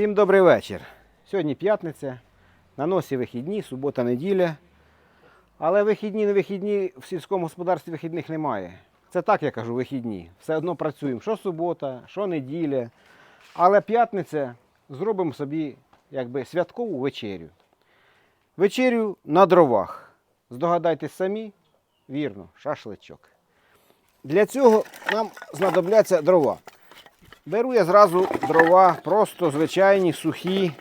Всім добрий вечір. Сьогодні п'ятниця, на носі вихідні, субота, неділя. Але вихідні, не вихідні, в сільському господарстві вихідних немає. Це так я кажу, вихідні. Все одно працюємо. Що субота, що неділя. Але п'ятниця зробимо собі якби святкову вечерю. Вечерю на дровах. Здогадайтесь самі, вірно, шашличок. Для цього нам знадобляться дрова. Беру я зразу дрова, просто звичайні сухі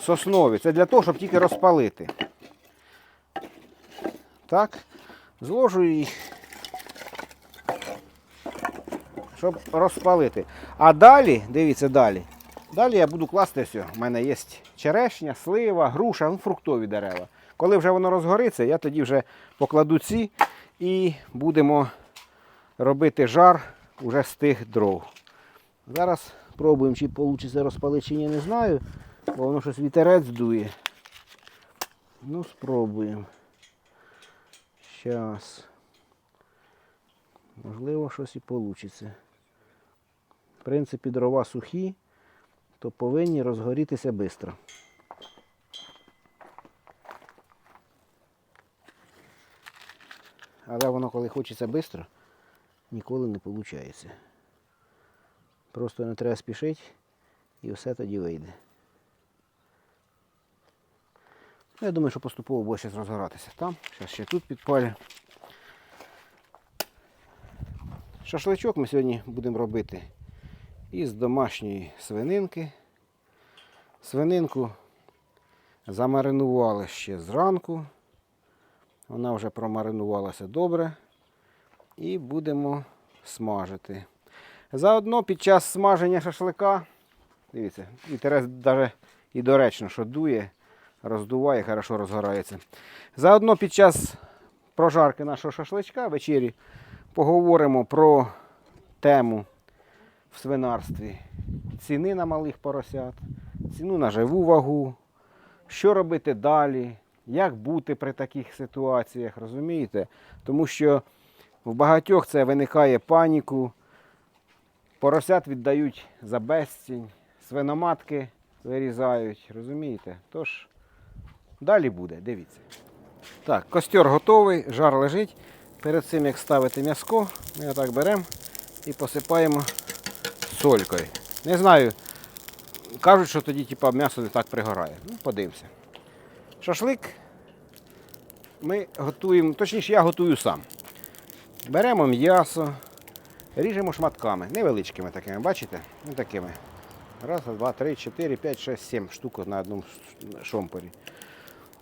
соснові. Це для того, щоб тільки розпалити. Так, зложу їх, щоб розпалити. А далі, дивіться далі. Далі я буду класти все. У мене є черешня, слива, груша, ну, фруктові дерева. Коли вже воно розгориться, я тоді вже покладу ці і будемо робити жар уже з тих дров. Зараз пробуємо, чи вийде розпалити, чи ні, не знаю, бо воно щось вітерець дує. Ну, спробуємо. Щас. Можливо, щось і вийде. В принципі, дрова сухі, то повинні розгорітися швидко. Але воно, коли хочеться швидко, ніколи не виходить. Просто не треба спішити і все тоді вийде. Ну, Я думаю, що поступово буде зараз розгоратися там. Зараз ще тут підпалю. Шашличок ми сьогодні будемо робити із домашньої свининки. Свининку замаринували ще зранку. Вона вже промаринувалася добре. І будемо смажити. Заодно під час смаження шашлика, дивіться, вітерець навіть і доречно, що дує, роздуває, хорошо розгорається. Заодно під час прожарки нашого шашличка вечері поговоримо про тему в свинарстві. Ціни на малих поросят, ціну на живу вагу, що робити далі, як бути при таких ситуаціях, розумієте? Тому що в багатьох це виникає паніку. Поросят віддають за безцінь, свиноматки вирізають, розумієте? Тож, далі буде, дивіться. Так, костер готовий, жар лежить. Перед цим як ставити м'яско, ми отак беремо і посипаємо солькою. Не знаю, кажуть, що тоді типа, м'ясо не так пригорає. Ну, подивимося. Шашлик ми готуємо, точніше, я готую сам. Беремо м'ясо, Ріжемо шматками, невеличкими такими, бачите? Ну такими. Раз, два, три, чотири, п'ять, шесть, сім штук на одному шомпорі.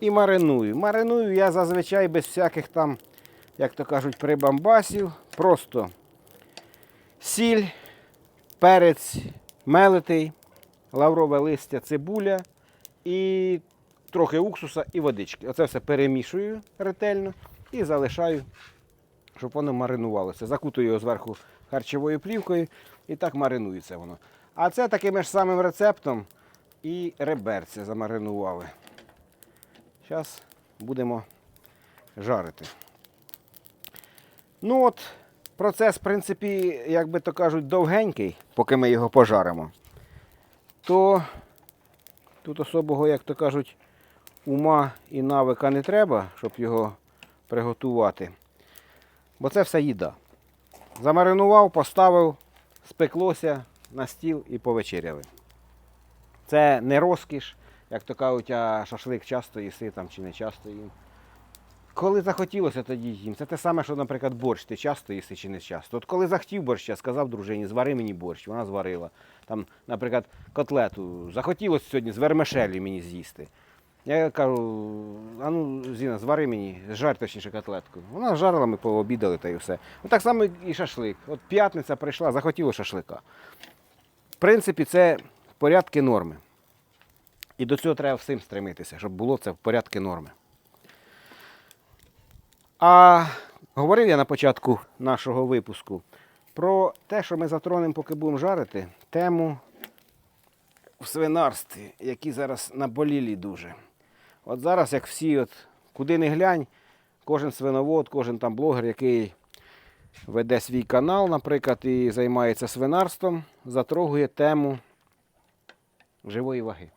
І мариную. Мариную я зазвичай без всяких там, як то кажуть, прибамбасів. Просто сіль, перець мелитий, лаврове листя, цибуля і трохи уксуса і водички. Оце все перемішую ретельно і залишаю, щоб воно маринувалося. Закутую його зверху харчовою плівкою і так маринується воно. А це таким ж самим рецептом і реберця замаринували. Зараз будемо жарити. Ну от, процес, в принципі, як би то кажуть, довгенький, поки ми його пожаримо. То тут особого, як то кажуть, ума і навика не треба, щоб його приготувати. Бо це все їда. Замаринував, поставив, спеклося на стіл і повечеряли. Це не розкіш, як то кажуть, а шашлик часто їси там чи не часто їм. Коли захотілося, тоді їм. Це те саме, що, наприклад, борщ, ти часто їси чи не часто. От коли захотів борща, сказав дружині, звари мені борщ, вона зварила. Там, наприклад, котлету. Захотілося сьогодні з вермишелі мені з'їсти. Я кажу, а ну, Зіна, звари мені, жарь точніше котлетку. Вона жарила, ми пообідали та й все. Ну, так само і шашлик. От п'ятниця прийшла, захотіло шашлика. В принципі, це порядки норми. І до цього треба всім стремитися, щоб було це в порядки норми. А говорив я на початку нашого випуску про те, що ми затронемо, поки будемо жарити, тему в свинарстві, які зараз наболілі дуже. От зараз, як всі, от, куди не глянь, кожен свиновод, кожен там блогер, який веде свій канал, наприклад, і займається свинарством, затрогує тему живої ваги.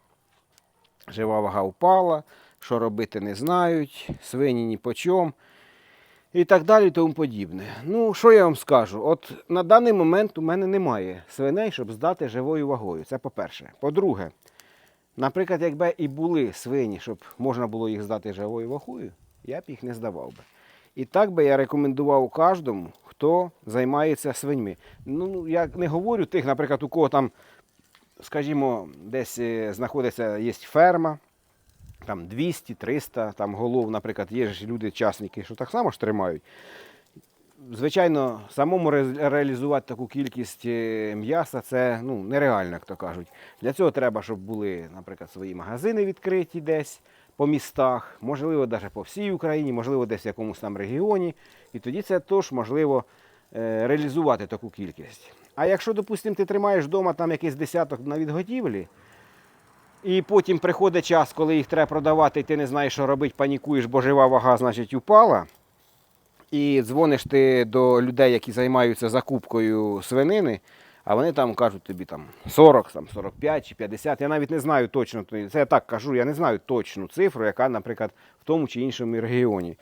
Жива вага впала, що робити не знають, свині ні по чому і так далі, тому подібне. Ну, що я вам скажу? От на даний момент у мене немає свиней, щоб здати живою вагою. Це по-перше. По-друге, наприклад, якби і були свині, щоб можна було їх здати живою вагою, я б їх не здавав би. І так би я рекомендував кожному, хто займається свиньми. Ну, я не говорю тих, наприклад, у кого там, скажімо, десь е, знаходиться є ферма, там 200-300 там голов, наприклад, є ж люди, частники, що так само ж тримають. Звичайно, самому реалізувати таку кількість е, м'яса це ну, нереально, як то кажуть. Для цього треба, щоб були, наприклад, свої магазини відкриті десь по містах, можливо, навіть по всій Україні, можливо, десь в якомусь там регіоні. І тоді це теж можливо е, реалізувати таку кількість. А якщо, допустимо, ти тримаєш вдома там якийсь десяток на відготівлі, і потім приходить час, коли їх треба продавати, і ти не знаєш, що робити, панікуєш, бо жива вага, значить, упала. І дзвониш ти до людей, які займаються закупкою свинини, а вони там кажуть тобі там 40, там 45 чи 50. Я навіть не знаю точно, це я так кажу, я не знаю точну цифру, яка, наприклад, в тому чи іншому регіоні.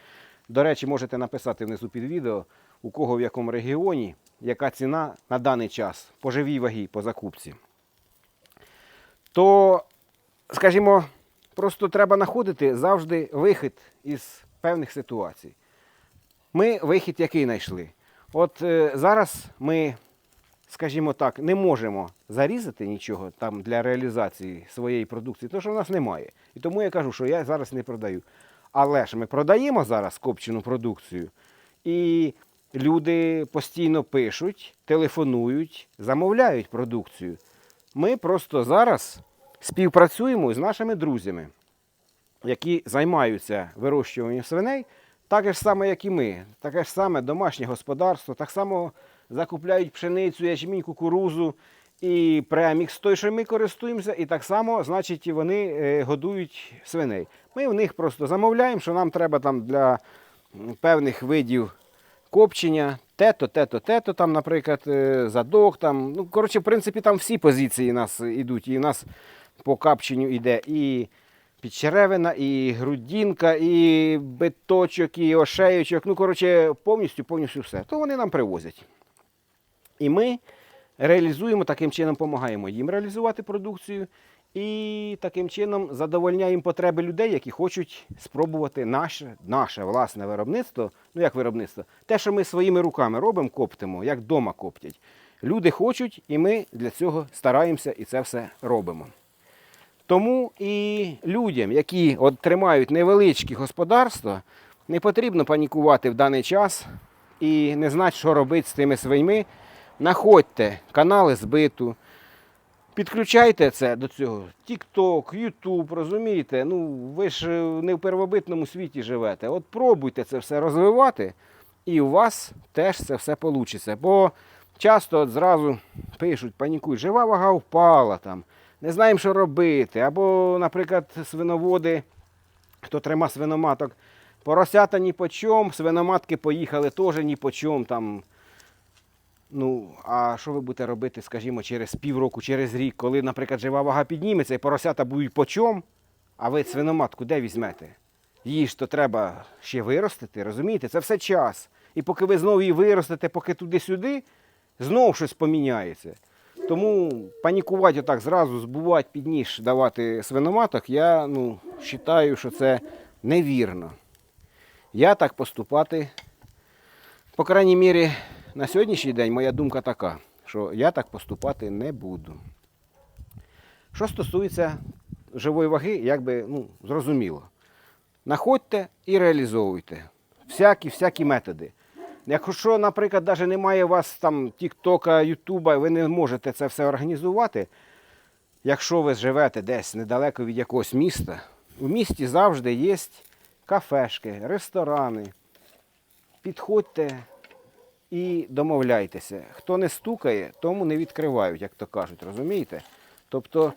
До речі, можете написати внизу під відео, у кого в якому регіоні, яка ціна на даний час по живій вагі, по закупці. То, скажімо, просто треба знаходити завжди вихід із певних ситуацій. Ми вихід який знайшли? От е, зараз ми, скажімо так, не можемо зарізати нічого там для реалізації своєї продукції, тому що в нас немає. І тому я кажу, що я зараз не продаю. Але ж ми продаємо зараз копчену продукцію, і люди постійно пишуть, телефонують, замовляють продукцію. Ми просто зараз співпрацюємо з нашими друзями, які займаються вирощуванням свиней, так ж саме, як і ми. Таке ж саме домашнє господарство, так само закупляють пшеницю, ячмінь, кукурузу і премікс той, що ми користуємося, і так само, значить, вони е, годують свиней. Ми в них просто замовляємо, що нам треба там для певних видів копчення, те-то, те-то, те-то, там, наприклад, е, задок. Там. Ну, коротше, в принципі, там всі позиції нас йдуть. І нас по капченню йде і підчеревина, і грудінка, і биточок, і ошеючок. Ну, коротше, повністю, повністю все. То вони нам привозять. І ми реалізуємо таким чином, допомагаємо їм реалізувати продукцію. І таким чином задовольняємо потреби людей, які хочуть спробувати наше, наше власне виробництво. Ну як виробництво? Те, що ми своїми руками робимо, коптимо, як вдома коптять. Люди хочуть, і ми для цього стараємося і це все робимо. Тому і людям, які от тримають невеличкі господарства, не потрібно панікувати в даний час і не знати, що робити з тими свиньми. Находьте канали збиту, підключайте це до цього. TikTok, YouTube, розумієте? Ну, ви ж е, не в первобитному світі живете. От пробуйте це все розвивати, і у вас теж це все вийде. Бо часто от зразу пишуть, панікують, жива вага впала там не знаємо, що робити. Або, наприклад, свиноводи, хто трима свиноматок, поросята ні по чому, свиноматки поїхали теж ні по чому. Там. Ну, а що ви будете робити, скажімо, через півроку, через рік, коли, наприклад, жива вага підніметься і поросята будуть по чому, а ви свиноматку де візьмете? Її ж то треба ще виростити, розумієте? Це все час. І поки ви знову її виростете, поки туди-сюди, знову щось поміняється. Тому панікувати отак зразу, збувати під ніж, давати свиноматок, я ну, вважаю, що це невірно. Я так поступати, по крайній мірі, на сьогоднішній день моя думка така, що я так поступати не буду. Що стосується живої ваги, якби ну, зрозуміло. Находьте і реалізовуйте всякі, всякі методи. Якщо, наприклад, навіть немає у вас там Тіктока, Ютуба, ви не можете це все організувати. Якщо ви живете десь недалеко від якогось міста, у місті завжди є кафешки, ресторани. Підходьте і домовляйтеся. Хто не стукає, тому не відкривають, як то кажуть, розумієте? Тобто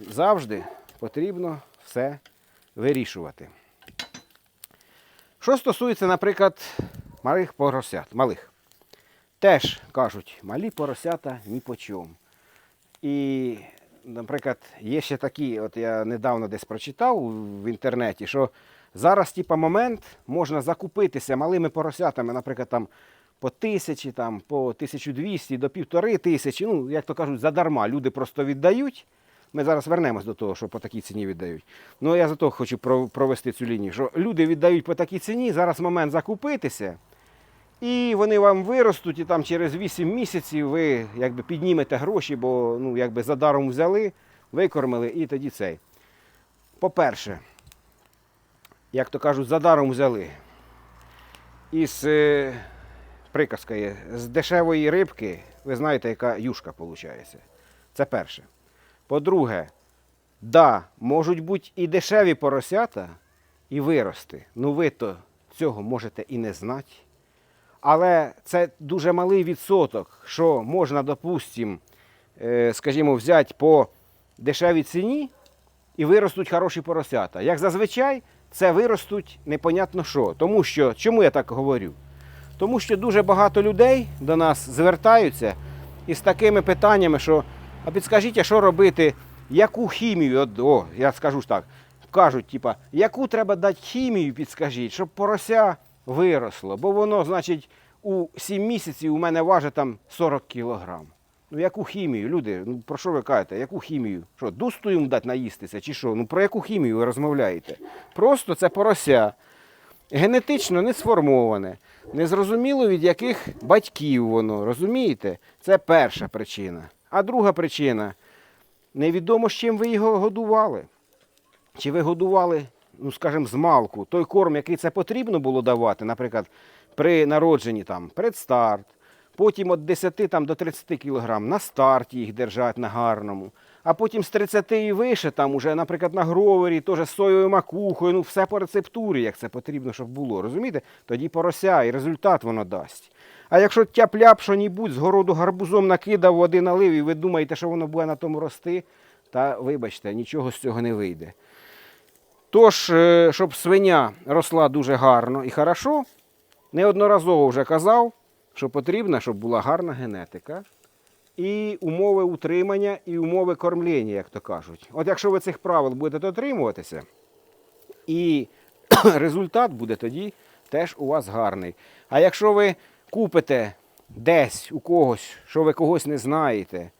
завжди потрібно все вирішувати. Що стосується, наприклад, малих поросят, малих. Теж кажуть, малі поросята ні по чому. І наприклад, є ще такі, от я недавно десь прочитав в інтернеті, що зараз, типа, момент можна закупитися малими поросятами, наприклад, там по тисячі, там, по 1200 до півтори тисячі, ну, як то кажуть, задарма. Люди просто віддають. Ми зараз вернемось до того, що по такій ціні віддають. Ну, я за того хочу провести цю лінію, що люди віддають по такій ціні, зараз момент закупитися. І вони вам виростуть, і там через 8 місяців ви якби піднімете гроші, бо ну, якби за даром взяли, викормили і тоді цей. По-перше, як то кажуть, за даром взяли. Із е, приказка є, з дешевої рибки, ви знаєте, яка юшка виходить. Це перше. По-друге, да, можуть бути і дешеві поросята, і вирости. Ну ви то цього можете і не знати. Але це дуже малий відсоток, що можна, допустим, е, скажімо, взяти по дешевій ціні і виростуть хороші поросята. Як зазвичай, це виростуть непонятно що. Тому що, чому я так говорю? Тому що дуже багато людей до нас звертаються із такими питаннями, що а підскажіть, що робити, яку хімію, от, о, я скажу ж так, кажуть, типа, яку треба дати хімію, підскажіть, щоб порося виросло. Бо воно, значить, у 7 місяців у мене важить там 40 кілограм. Ну яку хімію, люди? Ну про що ви кажете? Яку хімію? Що, дусту їм дати наїстися чи що? Ну про яку хімію ви розмовляєте? Просто це порося. Генетично не сформоване. Незрозуміло від яких батьків воно, розумієте? Це перша причина. А друга причина невідомо, з чим ви його годували. Чи ви годували, ну скажімо, з той корм, який це потрібно було давати, наприклад, при народженні там, предстарт, потім від 10 там, до 30 кг на старті їх держать на гарному, а потім з 30 і вище, там уже, наприклад, на гровері, теж з соєвою макухою, ну все по рецептурі, як це потрібно, щоб було. Розумієте? Тоді порося і результат воно дасть. А якщо тяп-ляп що-нібудь з городу гарбузом накидав, води налив, і ви думаєте, що воно буде на тому рости, та вибачте, нічого з цього не вийде. Тож, е, щоб свиня росла дуже гарно і хорошо, неодноразово вже казав, що потрібно, щоб була гарна генетика і умови утримання, і умови кормлення, як то кажуть. От якщо ви цих правил будете дотримуватися, і результат буде тоді теж у вас гарний. А якщо ви купите десь у когось, що ви когось не знаєте,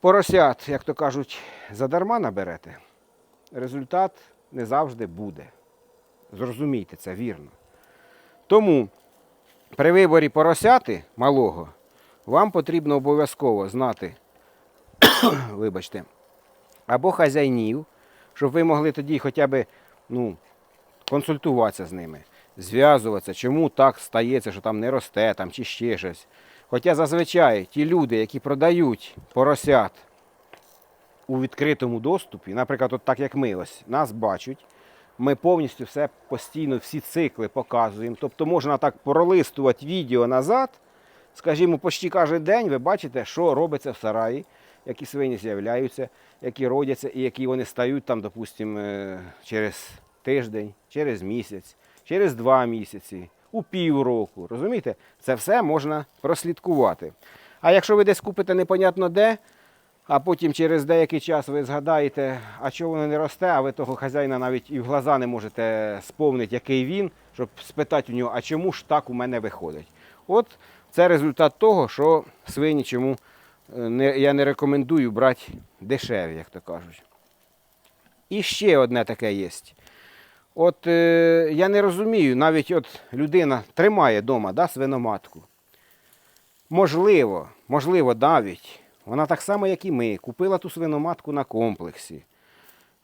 поросят, як то кажуть, задарма наберете, результат не завжди буде. Зрозумійте це вірно. Тому при виборі поросяти малого вам потрібно обов'язково знати, вибачте, або хазяйнів, щоб ви могли тоді хоча б ну, консультуватися з ними, зв'язуватися, чому так стається, що там не росте, там, чи ще щось. Хоча зазвичай ті люди, які продають поросят у відкритому доступі, наприклад, от так як ми ось, нас бачать, ми повністю все постійно, всі цикли показуємо. Тобто можна так пролистувати відео назад, скажімо, почти кожен день ви бачите, що робиться в сараї, які свині з'являються, які родяться і які вони стають там, допустимо, е, через тиждень, через місяць, через два місяці, у півроку. Розумієте? Це все можна прослідкувати. А якщо ви десь купите непонятно де, а потім через деякий час ви згадаєте, а чого воно не росте, а ви того хазяїна навіть і в глаза не можете сповнити, який він, щоб спитати у нього, а чому ж так у мене виходить. От це результат того, що свині чому е, не, я не рекомендую брати дешеві, як то кажуть. І ще одне таке є. От е, я не розумію, навіть от людина тримає вдома да, свиноматку. Можливо, можливо, навіть вона так само, як і ми, купила ту свиноматку на комплексі,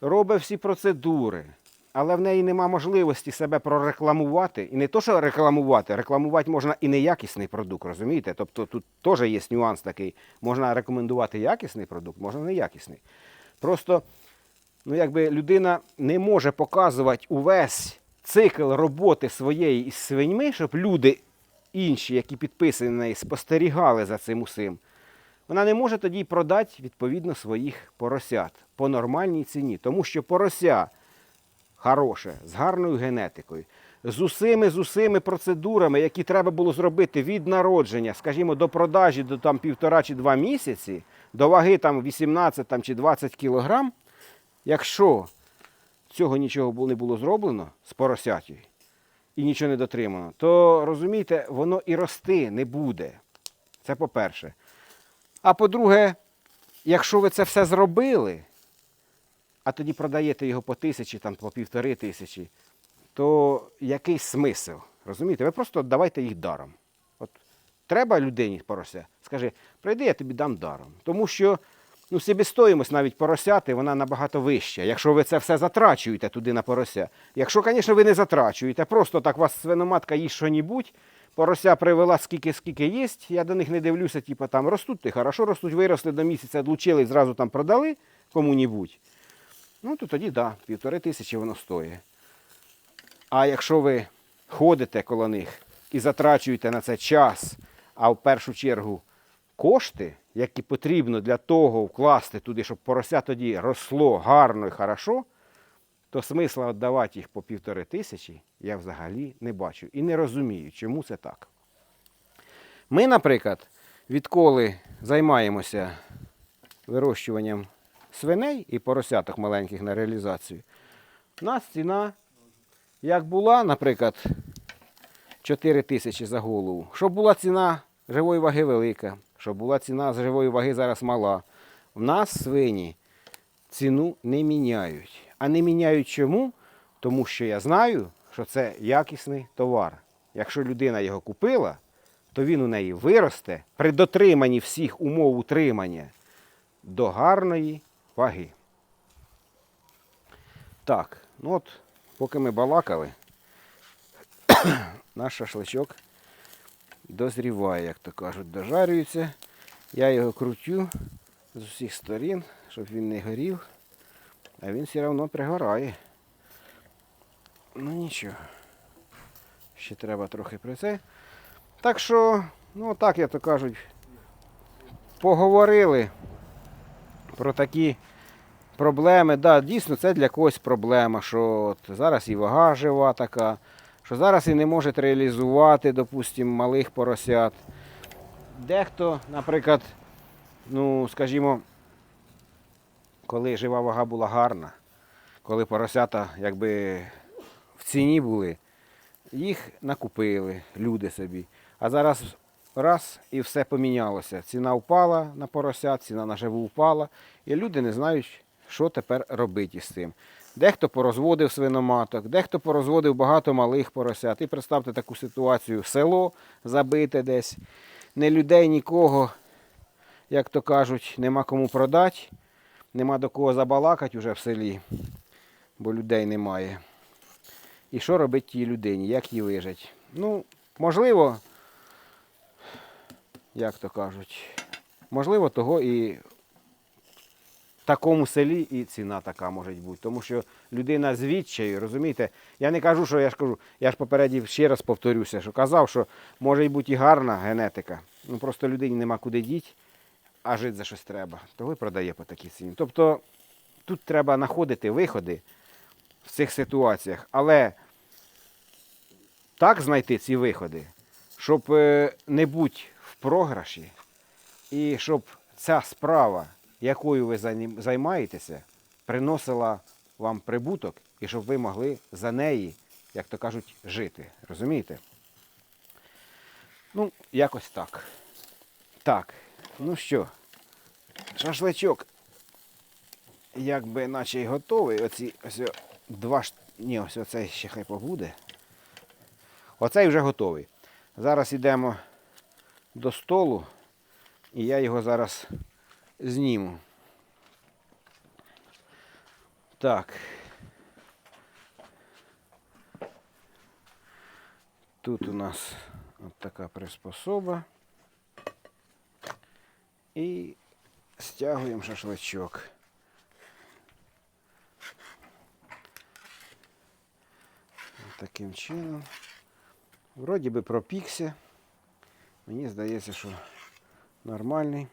робить всі процедури, але в неї нема можливості себе прорекламувати. І не то, що рекламувати, рекламувати можна і неякісний продукт, розумієте? Тобто тут теж є нюанс такий. Можна рекомендувати якісний продукт, можна неякісний. Просто ну, якби людина не може показувати увесь цикл роботи своєї із свиньми, щоб люди інші, які підписані спостерігали за цим усім. Вона не може тоді продати відповідно своїх поросят по нормальній ціні, тому що порося хороше, з гарною генетикою, з усіми з усіми процедурами, які треба було зробити від народження, скажімо, до продажі до там півтора чи два місяці, до ваги там 18 там, чи 20 кілограм, якщо цього нічого не було зроблено з поросятів і нічого не дотримано, то розумієте, воно і рости не буде. Це по-перше. А по-друге, якщо ви це все зробили, а тоді продаєте його по тисячі, там, по півтори тисячі, то який смисл? Розумієте? Ви просто давайте їх даром. От треба людині порося, скажи, прийди, я тобі дам даром. Тому що ну, себестоїмость навіть поросяти, вона набагато вища, якщо ви це все затрачуєте туди на порося. Якщо, звісно, ви не затрачуєте, просто так у вас свиноматка їсть що-нібудь, порося привела скільки, скільки є, я до них не дивлюся, типу там ростуть, ти хорошо ростуть, виросли до місяця, одлучили, зразу там продали кому-нібудь. Ну, то тоді, так, да, півтори тисячі воно стоїть. А якщо ви ходите коло них і затрачуєте на це час, а в першу чергу кошти, які потрібно для того вкласти туди, щоб порося тоді росло гарно і хорошо, то смисла віддавати їх по півтори тисячі я взагалі не бачу і не розумію, чому це так. Ми, наприклад, відколи займаємося вирощуванням свиней і поросяток маленьких на реалізацію, у нас ціна як була, наприклад, 4 тисячі за голову, щоб була ціна живої ваги велика, щоб була ціна з живої ваги зараз мала. В нас свині ціну не міняють. А не міняють чому? Тому що я знаю, що це якісний товар. Якщо людина його купила, то він у неї виросте при дотриманні всіх умов утримання до гарної ваги. Так, ну от, поки ми балакали, наш шашличок дозріває, як то кажуть, дожарюється. Я його крутю з усіх сторін, щоб він не горів. А він все одно пригорає. Ну нічого. Ще треба трохи при це. Так що, ну так, як то кажуть, поговорили про такі проблеми. Да, дійсно, це для когось проблема, що от зараз і вага жива така, що зараз і не може реалізувати, допустимо, малих поросят. Дехто, наприклад, ну, скажімо, коли жива вага була гарна, коли поросята якби в ціні були, їх накупили люди собі. А зараз раз і все помінялося. Ціна впала на поросят, ціна на живу впала, і люди не знають, що тепер робити з цим. Дехто порозводив свиноматок, дехто порозводив багато малих поросят. І представте таку ситуацію: село забите десь, не людей, нікого, як то кажуть, нема кому продати, нема до кого забалакати уже в селі, бо людей немає. І що робити тій людині, як їй вижити? Ну, можливо, як то кажуть, можливо, того і в такому селі і ціна така може бути. Тому що людина з відчаю, розумієте, я не кажу, що я ж кажу, я ж попередів ще раз повторюся, що казав, що може бути і гарна генетика. Ну просто людині нема куди діти, а жити за щось треба. Того і продає по такій ціні. Тобто тут треба знаходити виходи в цих ситуаціях, але так знайти ці виходи, щоб е, не бути в програші, і щоб ця справа, якою ви займаєтеся, приносила вам прибуток, і щоб ви могли за неї, як то кажуть, жити. Розумієте? Ну, якось так. Так, ну що, шашличок, якби наче й готовий. Оці ось два Ні, ось оцей ще хай побуде. Оцей вже готовий. Зараз йдемо до столу, і я його зараз зніму. Так. Тут у нас от така приспособа. І стягуємо шашличок. Таким чином. Вроді би пропікся. Мені здається, що нормальний.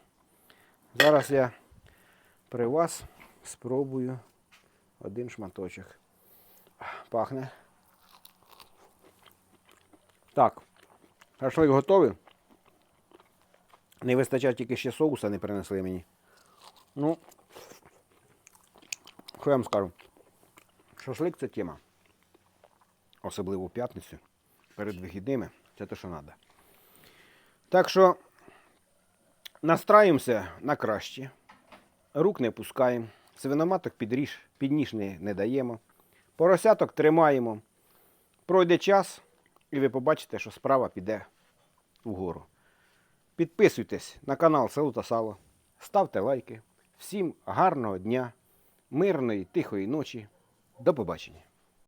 Зараз я при вас спробую один шматочок. Пахне. Так, шашлик готовий. Не вистачає тільки ще соуса не принесли мені. Ну, що я вам скажу? Шашлик це тема. Особливо в п'ятницю. Перед вихідними. Це те, що треба. Так що настраюємося на краще. Рук не пускаємо. Свиноматок підріж, підніж не, не даємо. Поросяток тримаємо. Пройде час, і ви побачите, що справа піде вгору. Підписуйтесь на канал Село та Сало. Ставте лайки. Всім гарного дня, мирної, тихої ночі. До побачення.